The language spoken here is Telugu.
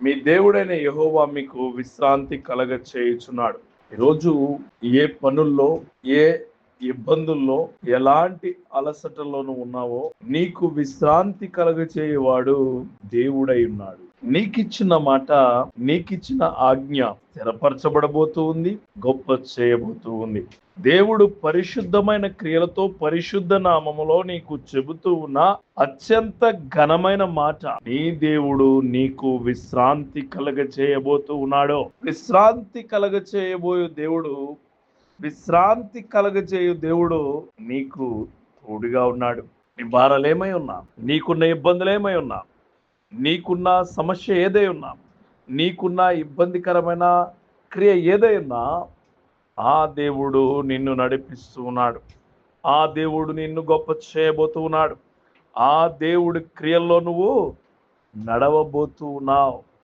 మీ దేవుడైన యహోవా మీకు విశ్రాంతి కలగ చేయుచున్నాడు ఈరోజు ఏ పనుల్లో ఏ ఇబ్బందుల్లో ఎలాంటి అలసటలోనూ ఉన్నావో నీకు విశ్రాంతి కలగచేయువాడు దేవుడై ఉన్నాడు. నీకిచ్చిన మాట నీకిచ్చిన ఆజ్ఞ స్థిరపరచబడబోతూ ఉంది గొప్ప చేయబోతూ ఉంది. దేవుడు పరిశుద్ధమైన క్రియలతో పరిశుద్ధ నామములో నీకు చెబుతూ ఉన్న అత్యంత ఘనమైన మాట నీ దేవుడు నీకు విశ్రాంతి కలగ చేయబోతూ ఉన్నాడు. విశ్రాంతి కలగ చేయబోయే దేవుడు విశ్రాంతి కలగజేయు దేవుడు నీకు తోడుగా ఉన్నాడు. నీ భారాలు ఏమై ఉన్నా. నీకున్న ఇబ్బందులు ఏమై ఉన్నా. నీకున్న సమస్య ఏదై ఉన్నా నీకున్న ఇబ్బందికరమైన క్రియ ఏదై ఉన్నా ఆ దేవుడు నిన్ను నడిపిస్తూ ఉన్నాడు. ఆ దేవుడు నిన్ను గొప్ప చేయబోతూ ఉన్నాడు. ఆ దేవుడి క్రియల్లో నువ్వు నడవబోతూ ఉన్నావు.